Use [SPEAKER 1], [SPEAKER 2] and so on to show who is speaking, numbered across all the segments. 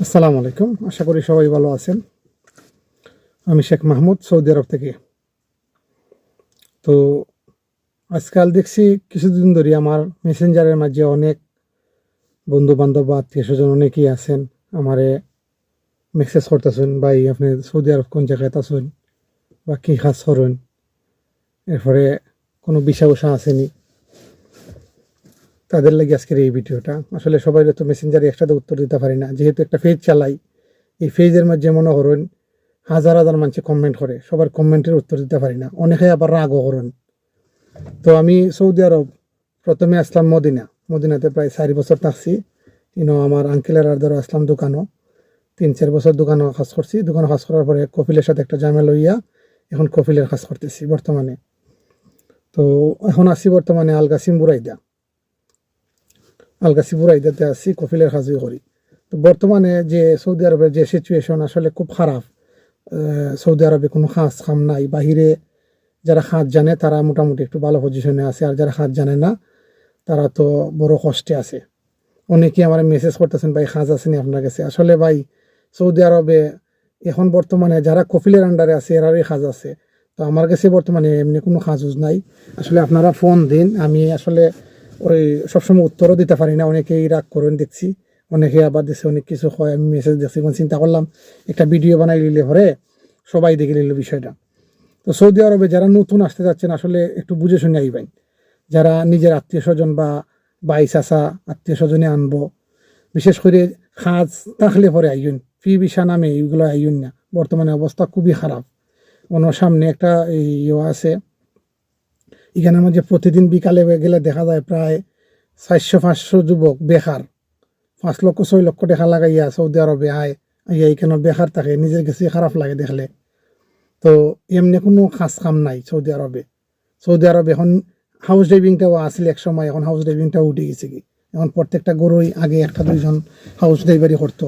[SPEAKER 1] আসসালামু আলাইকুম। আশা করি সবাই ভালো আছেন। আমি শেখ মাহমুদ, সৌদি আরব থেকে। তো আজকাল দেখছি কিছুদিন ধরে আমার মেসেঞ্জারের মাঝে অনেক বন্ধু বান্ধব বা আত্মীয় স্বজন অনেকেই আছেন। আমারে মেসেজ করতেছেন, ভাই, আপনি সৌদি আরব কোন জায়গায় আছেন? বা কী কাজ করেন? এরপরে কোনো বিষা উষা আসেনি। তাদের লাগে আজকের এই ভিডিওটা। আসলে সবাই তো মেসেঞ্জারে একসাথে উত্তর দিতে পারি না। যেহেতু একটা পেজ চালাই, এই পেজের মধ্যে মনে করেন, হাজার হাজার মানুষ কমেন্ট করে। সবার কমেন্টের উত্তর দিতে পারি না। অনেকে আবার রাগও করেন। তো আমি সৌদি আরব প্রথমে আসলাম মদিনা। মদিনাতে প্রায় চারি বছর থাকছি। ইনো আমার আঙ্কেলের আর ধরো আসলাম দোকানও। তিন, চার বছর দোকানও কাজ করছি। দোকানে কাজ করার পরে কপিলের সাথে একটা জামে লইয়া এখন কপিলের কাজ করতেছি বর্তমানে। তো এখন আছি বর্তমানে আলগাসিম বুড়াইদা আলগাসি বুড়াইদাতে আছি কফিলের কাজই করি। তো বর্তমানে যে সৌদি আরবের যে সিচুয়েশন আসলে খুব খারাপ। সৌদি আরবে কোনো কাজ কাম নাই। বাহিরে যারা হাত জানে, তারা মোটামুটি একটু ভালো পজিশনে আছে। আর যারা হাত জানে না, তারা তো বড় কষ্টে আছে। অনেকেই আমার মেসেজ করতেছেন, ভাই কাজ আসেনি আপনার কাছে? আসলে ভাই, সৌদি আরবে এখন বর্তমানে যারা কফিলের আন্ডারে আছে, এরারই কাজ আছে। তো আমার কাছে বর্তমানে এমনি কোনো কাজ নাই। আসলে আপনারা ফোন দিন। আমি আসলে ওই সবসময় উত্তরও দিতে পারি না। অনেকেই রাগ করেন, দেখছি। অনেকে আবার দিচ্ছে অনেক কিছু হয়, আমি মেসেজ দেখছি এখন চিন্তা করলাম, একটা ভিডিও বানাই নিলে পরে সবাই দেখে নিল বিষয়টা। তো সৌদি আরবে যারা নতুন আসতে যাচ্ছেন, আসলে একটু বুঝে শুনে আইবেন। যারা নিজের আত্মীয় স্বজন বা বাই চাচা, আত্মীয় স্বজনে আনব, বিশেষ করে খাজ থাকলে পরে আইন ফি বিশা নামে এইগুলো আইন না। বর্তমানে অবস্থা খুবই খারাপ। অন্য সামনে একটা ইয়ে আছে এখানে আমার যে প্রতিদিন বিকালে গেলে দেখা যায় প্রায় চারশো, পাঁচশো যুবক বেকার পাঁচ লক্ষ, ছয় লক্ষ টাকা লাগাইয়া সৌদি আরবে আয়, আইয়া এখানে বেকার থাকে, নিজের কাছে খারাপ লাগে দেখলে। তো এমনি কোনো খাস কাম নাই সৌদি আরবে। সৌদি আরবে এখন হাউস ড্রাইভিংটাও আসলে এক সময়, এখন হাউস ড্রাইভিংটাও উঠে গেছে কি? এখন প্রত্যেকটা গরুই আগে একটা, দুইজন হাউস ড্রাইভারি করতো।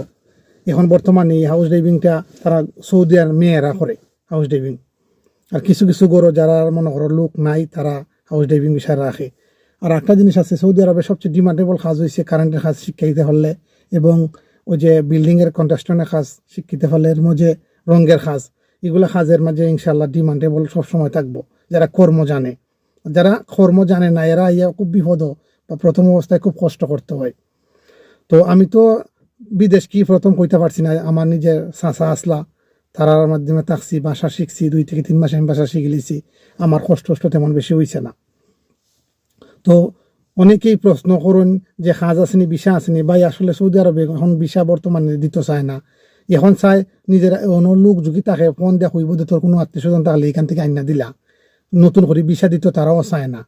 [SPEAKER 1] এখন বর্তমানে এই হাউস ড্রাইভিংটা তারা সৌদি আর মেয়েরা করে হাউস ড্রাইভিং আর কিছু কিছু গরু যারা মনে করো লোক নাই, তারা হাউস ড্রাইভিং বিষয় রাখে। আর একটা জিনিস আছে, সৌদি আরবে সবচেয়ে ডিমান্ডেবল কাজ হয়েছে কারেন্টের কাজ শিক্ষাইতে হলে এবং ওই যে বিল্ডিংয়ের কন্ট্রাকশনের কাজ শিক্ষিতে হলে, এর মধ্যে রঙের কাজ। এগুলো কাজের মাঝে ইনশাল্লাহ ডিমান্ডেবল সবসময় থাকব, যারা কর্ম জানে। যারা কর্ম জানে না, এরা ইয়া খুব বিপদ বা প্রথম অবস্থায় খুব কষ্ট করতে হয়। তো আমি তো বিদেশ কি প্রথম কইতে পারছি না, আমার নিজের চাচা আসলা তারার মাধ্যমে থাকছি ভাষা শিখছি, দুই থেকে তিন মাস আমি ভাষা শিখে লিছি আমার কষ্ট কষ্ট তেমন বেশি হয়েছে না। তো অনেকেই প্রশ্ন করুন যে কাজ আসেনি বিষা আসেনি, ভাই আসলে সৌদি আরবে এখন বিষা বর্তমানে দিতে চায় না। এখন চায় নিজের অন্য লোক যদি তাকে ফোন দেয়া হইব যে তোর কোনো আত্মীয় স্বজন তাহলে এখান থেকে আইনা দিলা। নতুন করে বিষা দিত তারাও চায় না।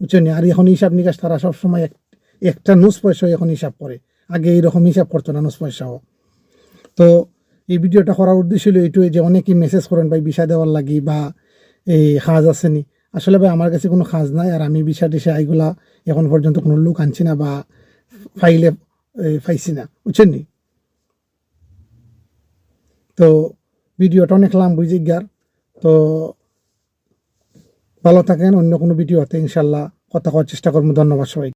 [SPEAKER 1] বুঝছেন আর এখন হিসাব নিকাশ তারা সবসময় এক- একটা নুস পয়সা এখন হিসাব করে। আগে এইরকম হিসাব করতো না নুস পয়সাও। তো এই ভিডিওটা করার উদ্দেশ্য হলো এইটুই যে অনেকেই মেসেজ করেন, ভাই বিষা দেওয়ার লাগি বা এই সাজ আসেনি আসলে ভাই, আমার কাছে কোনো কাজ নাই আর আমি বিষা টিসা এইগুলা এখন পর্যন্ত কোনো লোক আনছি না বা ফাইলে পাইছি না। বুঝছেন নি? তো ভিডিওটা অনেক লাম বুঝি গার তো ভালো থাকেন, অন্য কোনো ভিডিওতে ইনশাল্লাহ কথা করার চেষ্টা করব। ধন্যবাদ সবাই